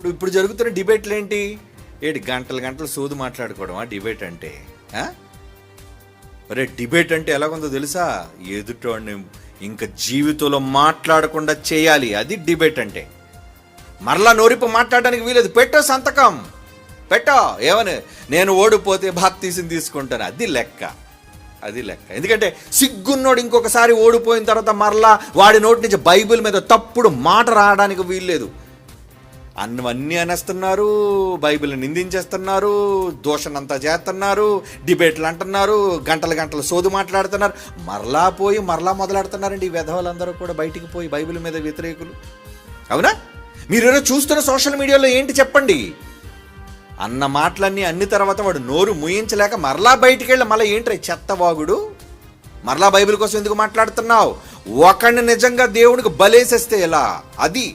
ఇప్పుడు ఇప్పుడు జరుగుతున్న డిబేట్లు ఏంటి ఏడు గంటలు గంటలు సోదు మాట్లాడుకోవడం డిబేట్ అంటే ఆ? డిబేట్ అంటే ఎలాగుందో తెలుసా? ఎదుటోడిని ఇంకా జీవితంలో మాట్లాడకుండా చేయాలి అది డిబేట్ అంటే. మరలా నోరిపు మాట్లాడడానికి వీలేదు పెట్టో సంతకం. పెట్టో ఏమని? నేను ఓడిపోతే బాప్తీసం తీసుకుంటాను అది లెక్క. అది లెక్క. ఎందుకంటే సిగ్గున్నోడు ఇంకొకసారి ఓడిపోయిన తర్వాత మరలా వాడి నోటి నుంచి బైబిల్ మీద తప్పుడు మాట రావడానికి వీల్లేదు. అన్నవన్నీ అనేస్తున్నారు బైబిల్ నిందించేస్తున్నారు దోషనంతా చేస్తున్నారు డిబేట్లు అంటున్నారు గంటలు గంటలు సోదు మాట్లాడుతున్నారు. మరలా పోయి మరలా మొదలెడుతున్నారండి ఈ విధవలందరూ కూడా బయటికి పోయి బైబిల్ మీద వ్యతిరేకులు. అవునా? మీరు చూస్తున్న సోషల్ మీడియాలో ఏంటి చెప్పండి? అన్న మాటలన్నీ అన్ని తర్వాత వాడు నోరు ముయించలేక మరలా బయటికి వెళ్ళి మళ్ళీ ఏంటి చెత్తవాగుడు మరలా బైబిల్ కోసం ఎందుకు మాట్లాడుతున్నావు? ఒకడిని నిజంగా దేవునికి బలేసేస్తే ఎలా? అది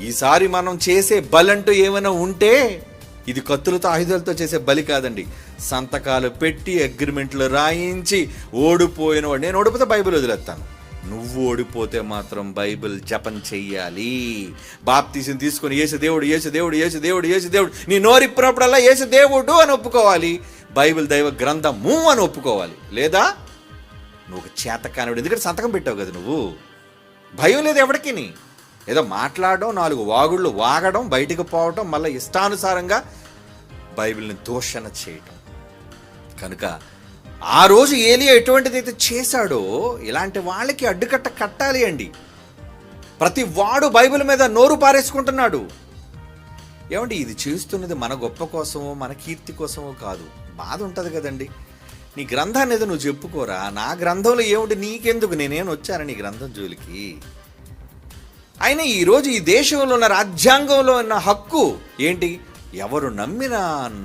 ఈసారి మనం చేసే బలంటూ ఏమైనా ఉంటే ఇది కత్తులతో ఆయుధాలతో చేసే బలి కాదండి. సంతకాలు పెట్టి అగ్రిమెంట్లు రాయించి ఓడిపోయిన వాడు. నేను ఓడిపోతే బైబిల్ వదిలేస్తాను. నువ్వు ఓడిపోతే మాత్రం బైబిల్ జపం చెయ్యాలి. బాప్తీసం తీసుకొని యేసు దేవుడు యేసు దేవుడు యేసు దేవుడు యేసు దేవుడు నీ నోరిప్పినప్పుడల్లా యేసు దేవుడు అని ఒప్పుకోవాలి. బైబిల్ దైవ గ్రంథము అని ఒప్పుకోవాలి. లేదా? నువ్వు ఒక చేతకానుడు ఎందుకంటే సంతకం పెట్టావు కదా నువ్వు. భయం లేదు ఎవరికి ఏదో మాట్లాడడం నాలుగు వాగుళ్ళు వాగడం బయటికి పోవడం మళ్ళీ ఇష్టానుసారంగా బైబిల్ని దూషణ చేయటం. కనుక ఆ రోజు ఏలియా ఎటువంటిదైతే చేశాడో ఇలాంటి వాళ్ళకి అడ్డుకట్ట కట్టాలి అండి. ప్రతి వాడు బైబిల్ మీద నోరు పారేసుకుంటున్నాడు. ఏమండి ఇది చేస్తున్నది మన గొప్ప కోసమో మన కీర్తి కోసమో కాదు. బాధ ఉంటుంది కదండి. నీ గ్రంథాన్ని ఏదో నువ్వు చెప్పుకోరా? నా గ్రంథంలో ఏమిటి నీకెందుకు? నేనేం వచ్చాను నీ గ్రంథం జోలికి? అయినా ఈరోజు ఈ దేశంలో ఉన్న రాజ్యాంగంలో ఉన్న హక్కు ఏంటి? ఎవరు నమ్మిన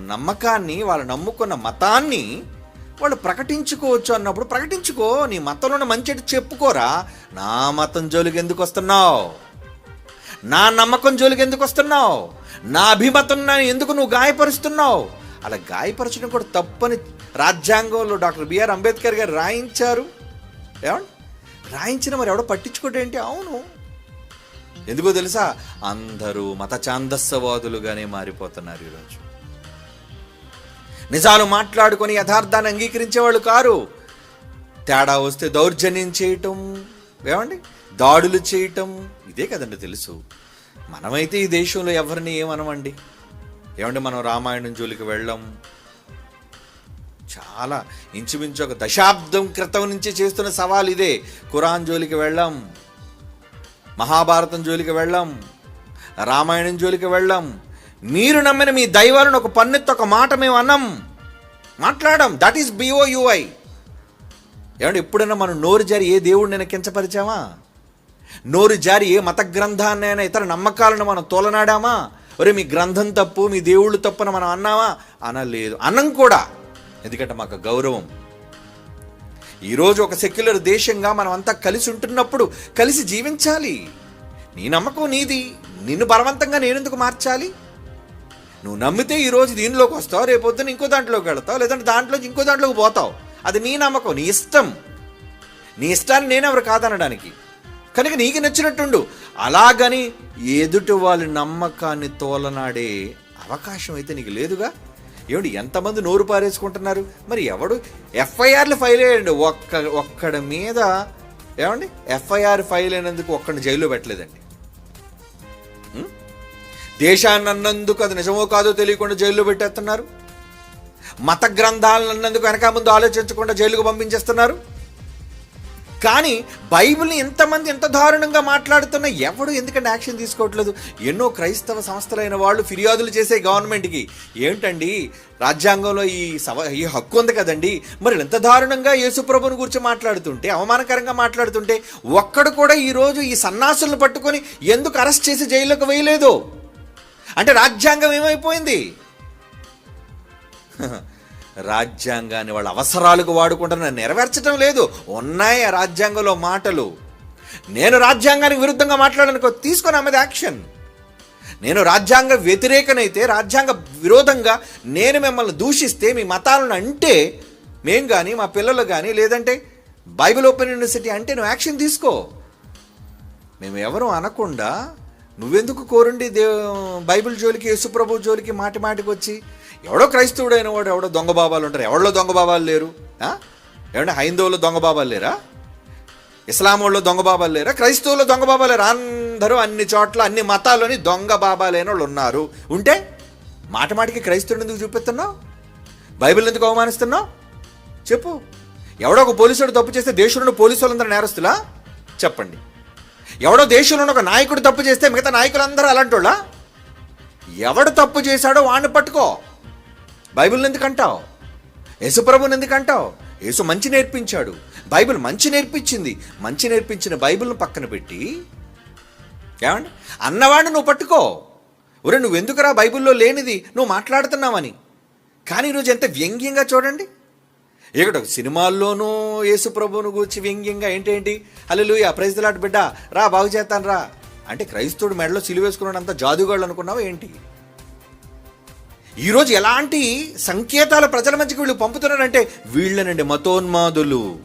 నమ్మకాన్ని వాళ్ళు నమ్ముకున్న మతాన్ని వాళ్ళు ప్రకటించుకోవచ్చు అన్నప్పుడు ప్రకటించుకో నీ మతంలో మంచిటి మంచి చెప్పుకోరా. నా మతం జోలికి ఎందుకు వస్తున్నావు? నా నమ్మకం జోలికి ఎందుకు వస్తున్నావు? నా అభిమతం ఎందుకు నువ్వు గాయపరుస్తున్నావు? అలా గాయపరచడం కూడా తప్పని రాజ్యాంగంలో డాక్టర్ బిఆర్ అంబేద్కర్ గారు రాయించారు. ఏమండి? రాయించిన మరి ఎవడో పట్టించుకోటేంటి అవును. ఎందుకో తెలుసా? అందరూ మత ఛాందస్సవాదులుగానే మారిపోతున్నారు ఈరోజు. నిజాలు మాట్లాడుకొని యథార్థాన్ని అంగీకరించేవాళ్ళు కారు. తేడా వస్తే దౌర్జన్యం చేయటం ఏమండి? దాడులు చేయటం ఇదే కదండి తెలుసు. మనమైతే ఈ దేశంలో ఎవరిని ఏమనమండి? ఏమండి మనం రామాయణం జోలికి వెళ్ళాం? చాలా ఇంచుమించు ఒక దశాబ్దం క్రితం నుంచి చేస్తున్న సవాల్ ఇదే ఖురాన్ జోలికి వెళ్ళాం. మహాభారతం జోలికి వెళ్ళాం రామాయణం జోలికి వెళ్ళాం. మీరు నమ్మిన మీ దైవాలను ఒక పన్నెత్తు ఒక మాట మేము అన్నాం. మాట్లాడాం దట్ ఈస్ బిఓయుఐ ఏమంటే ఎప్పుడైనా మనం నోరు జారి ఏ దేవుడినైనా కించపరిచామా? నోరు జారి ఏ మత గ్రంథాన్నైనా ఇతర నమ్మకాలను మనం తోలనాడామా? ఒరే మీ గ్రంథం తప్పు మీ దేవుళ్ళు తప్పున మనం అన్నామా? అనలేదు. అన్నం కూడా. ఎందుకంటే మాకు గౌరవం. ఈరోజు ఒక సెక్యులర్ దేశంగా మనం అంతా కలిసి ఉంటున్నప్పుడు కలిసి జీవించాలి. నీ నమ్మకం నీది. నిన్ను బలవంతంగా నేనెందుకు మార్చాలి? నువ్వు నమ్మితే ఈరోజు దీనిలోకి వస్తావు? రేపొద్దున ఇంకో దాంట్లోకి వెళతావు? లేదంటే దాంట్లో ఇంకో దాంట్లోకి పోతావు? అది నీ నమ్మకం నీ ఇష్టం. నీ ఇష్టాన్ని నేనెవరు కాదనడానికి. కనుక నీకు నచ్చినట్టుండు. అలాగని ఎదుటి వాళ్ళ నమ్మకాన్ని తోలనాడే అవకాశం అయితే నీకు లేదుగా? ఏమిటి ఎంతమంది నోరు పారేసుకుంటున్నారు? మరి ఎవడు? ఎఫ్ఐఆర్లు ఫైల్ అయ్యండి ఒక్క ఒక్కడి మీద ఏమండి? ఎఫ్ఐఆర్ ఫైల్ అయినందుకు ఒక్కడిని జైల్లో పెట్టలేదండి. దేశాన్ని అన్నందుకు అది నిజమో కాదో తెలియకుండా జైల్లో పెట్టేస్తున్నారు. మత గ్రంథాలను అన్నందుకు వెనక ముందు ఆలోచించకుండా జైలుకు పంపించేస్తున్నారు. కానీ బైబిల్ని ఎంతమంది ఎంత దారుణంగా మాట్లాడుతున్నా ఎవడు ఎందుకంటే యాక్షన్ తీసుకోవట్లేదు? ఎన్నో క్రైస్తవ సంస్థలైన వాళ్ళు ఫిర్యాదులు చేసే గవర్నమెంట్కి. ఏంటండి? రాజ్యాంగంలో ఈ సవ ఈ హక్కు ఉంది కదండి. మరి ఎంత దారుణంగా యేసుప్రభుని గురించి మాట్లాడుతుంటే అవమానకరంగా మాట్లాడుతుంటే ఒక్కడు కూడా ఈరోజు ఈ సన్నాసులను పట్టుకొని ఎందుకు అరెస్ట్ చేసి జైల్లోకి వేయలేదు? అంటే రాజ్యాంగం ఏమైపోయింది? రాజ్యాంగాన్ని వాళ్ళ అవసరాలకు వాడుకుంటున్న నెరవేర్చడం లేదు. ఉన్నాయి ఆ రాజ్యాంగంలో మాటలు. నేను రాజ్యాంగానికి విరుద్ధంగా మాట్లాడడానికి తీసుకొని ఆమెది యాక్షన్. నేను రాజ్యాంగ వ్యతిరేకనైతే రాజ్యాంగ విరోధంగా నేను మిమ్మల్ని దూషిస్తే మీ మతాలను అంటే మేం కానీ మా పిల్లలు కానీ లేదంటే బైబిల్ ఓపెన్ యూనివర్సిటీ అంటే నువ్వు యాక్షన్ తీసుకో. మేము ఎవరు అనకుండా నువ్వెందుకు కోరుండి దే బైబిల్ జోలికి యేసుప్రభు జోలికి మాటి మాటికి వచ్చి ఎవడో క్రైస్తవుడైన వాడు ఎవడో దొంగ బాబాలు ఉంటారు. ఎవడో దొంగ బాబాలు లేరు? ఏమంటే హైందవులు దొంగ బాబాలు లేరా? ఇస్లాం వాళ్ళు దొంగ బాబాలు లేరా? క్రైస్తవులు దొంగ బాబాలు లేరా? అందరూ అన్ని చోట్ల అన్ని మతాల్లోని దొంగ బాబాలైన వాళ్ళు ఉన్నారు. ఉంటే మాట మాటికి క్రైస్తవుడు ఎందుకు చూపిస్తున్నావు బైబిల్ ఎందుకు అవమానిస్తున్నావు? చెప్పు. ఎవడో ఒక పోలీసుడు తప్పు చేస్తే దేశంలో పోలీసు వాళ్ళందరూ నేరస్తులా? చెప్పండి. ఎవడో దేశంలో ఒక నాయకుడు తప్పు చేస్తే మిగతా నాయకులందరూ అలాంటోళ్ళా? ఎవడు తప్పు చేశాడో వాడిని పట్టుకో. బైబిల్ని ఎందుకు అంటావు? యేసుప్రభుని ఎందుకు అంటావు? యేసు మంచి నేర్పించాడు. బైబిల్ మంచి నేర్పించింది. మంచి నేర్పించిన బైబిల్ను పక్కన పెట్టి. ఏమండి? అన్నవాడిని నువ్వు పట్టుకో. ఒరే నువ్వు ఎందుకురా బైబిల్లో లేనిది? నువ్వు మాట్లాడుతున్నావని. కానీ ఈరోజు ఎంత వ్యంగ్యంగా చూడండి. ఇక్కడ సినిమాల్లోనూ యేసుప్రభువును గూర్చి వ్యంగ్యంగా ఏంటేంటి? అల్లెలుయ ప్రైజ్లాట్ బిడ్డ. రా బాగు చేస్తాను రా అంటే క్రైస్తవుడు మెడలో సిలువేసుకున్నాడంత జాదుగాళ్ళు అనుకున్నావా ఏంటి? ఈరోజు ఎలాంటి సంకేతాలు ప్రజల మధ్యకి వీళ్ళు పంపుతున్నారంటే వీళ్ళనండి మతోన్మాదులు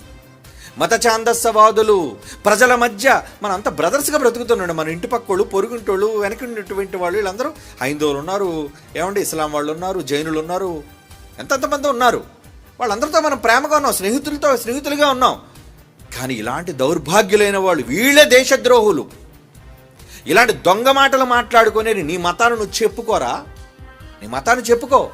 మత ఛాందస్సవాదులు. ప్రజల మధ్య మన అంత బ్రదర్స్గా బ్రతుకుతున్నాడు మన ఇంటి పక్కోళ్ళు పొరుగుంటోళ్ళు వెనకటువంటి వాళ్ళు వీళ్ళందరూ. హైందవులు ఉన్నారు ఏమండి ఇస్లాం వాళ్ళు ఉన్నారు జైనులు ఉన్నారు ఎంతెంతమంది ఉన్నారు? వాళ్ళందరితో మనం ప్రేమగా ఉన్నాం స్నేహితులతో స్నేహితులుగా ఉన్నాం. కానీ ఇలాంటి దౌర్భాగ్యులైన వాళ్ళు వీళ్ళే దేశద్రోహులు. ఇలాంటి దొంగ మాటలు మాట్లాడుకునే నీ మతాన్ని నువ్వు చెప్పుకోరా? నీ మతాన్ని చెప్పుకో.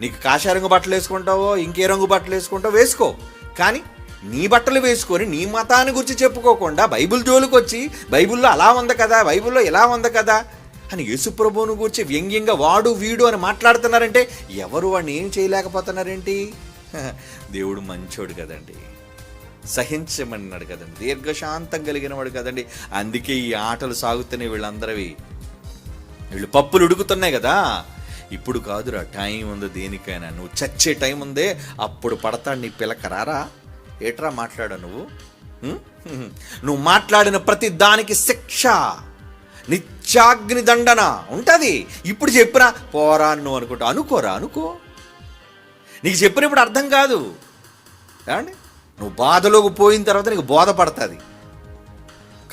నీకు కాషాయ రంగు బట్టలు వేసుకుంటావో ఇంకే రంగు బట్టలు వేసుకుంటావో వేసుకో. కానీ నీ బట్టలు వేసుకొని నీ మతాన్ని గురించి చెప్పుకోకుండా బైబిల్ జోలికి వచ్చి బైబిల్లో అలా ఉంది కదా బైబిల్లో ఎలా ఉంది కదా అని యేసుప్రభువును గురించి వ్యంగ్యంగా వాడు వీడు అని మాట్లాడుతున్నారంటే ఎవరు వాడిని ఏం చేయలేకపోతున్నారేంటి? దేవుడు మంచోడు కదండి. సహించమన్నాడు కదండి. దీర్ఘశాంతం కలిగిన వాడు కదండి. అందుకే ఈ ఆటలు సాగుతున్నాయి వీళ్ళందరివి. వీళ్ళు పప్పులు ఉడుకుతున్నాయి కదా. ఇప్పుడు కాదురా టైం ఉంది దేనికైనా. నువ్వు చచ్చే టైం ఉందే అప్పుడు పడతాడు నీ పిల్లకరారా ఏట్రా మాట్లాడా నువ్వు? నువ్వు మాట్లాడిన ప్రతి దానికి శిక్ష నిత్యాగ్ని దండన ఉంటుంది. ఇప్పుడు చెప్పినా పోరా నువ్వు అనుకుంటా. అనుకోరా అనుకో. నీకు చెప్పినప్పుడు అర్థం కాదు. ఏమండి? నువ్వు బాధలోకి పోయిన తర్వాత నీకు బోధపడుతుంది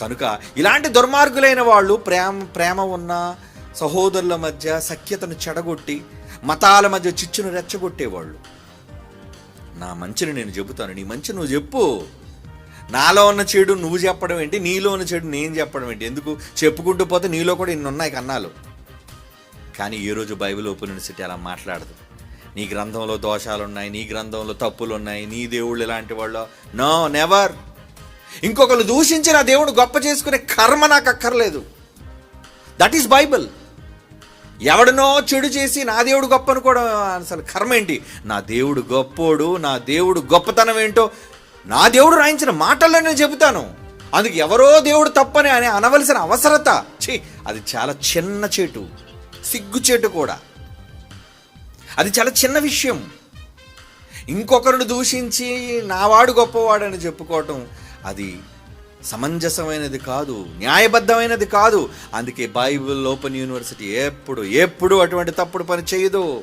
కనుక ఇలాంటి దుర్మార్గులైన వాళ్ళు ప్రేమ ప్రేమ ఉన్న సహోదరుల మధ్య సఖ్యతను చెడగొట్టి మతాల మధ్య చిచ్చును రెచ్చగొట్టేవాళ్ళు. నా మంచిని నేను చెబుతాను నీ మంచి నువ్వు చెప్పు. నాలో ఉన్న చెడు నువ్వు చెప్పడం ఏంటి నీలో ఉన్న చెడు నేను చెప్పడం ఏంటి? ఎందుకు? చెప్పుకుంటూ పోతే నీలో కూడా ఇన్ని ఉన్నాయి కన్నాలు. కానీ ఈరోజు బైబిల్ ఓపెన్ యూనివర్సిటీ అలా మాట్లాడదు. నీ గ్రంథంలో దోషాలు ఉన్నాయి నీ గ్రంథంలో తప్పులు ఉన్నాయి నీ దేవుళ్ళు ఇలాంటి వాళ్ళు? No never. ఇంకొకరు దూషించి నా దేవుడు గొప్ప చేసుకునే కర్మ నాకు అక్కర్లేదు. That is Bible. ఎవడనో చెడు చేసి నా దేవుడు గొప్ప అనుకోవడం అసలు కర్మ ఏంటి? నా దేవుడు గొప్పోడు నా దేవుడు గొప్పతనం ఏంటో? నా దేవుడు రాయించిన మాటల్లో నేను చెబుతాను. అందుకు ఎవరో దేవుడు తప్పని అని అనవలసిన అవసరత. ఛీ అది చాలా చిన్న చేటు చెట్టు కూడా. అది చాలా చిన్న విషయం. ఇంకొకరిని దూషించి నావాడు గొప్పవాడని చెప్పుకోవటం అది సమంజసమైనది కాదు న్యాయబద్ధమైనది కాదు. అందుకే బైబిల్ ఓపెన్ యూనివర్సిటీ ఎప్పుడు ఎప్పుడు అటువంటి తప్పుడు పని చేయదు.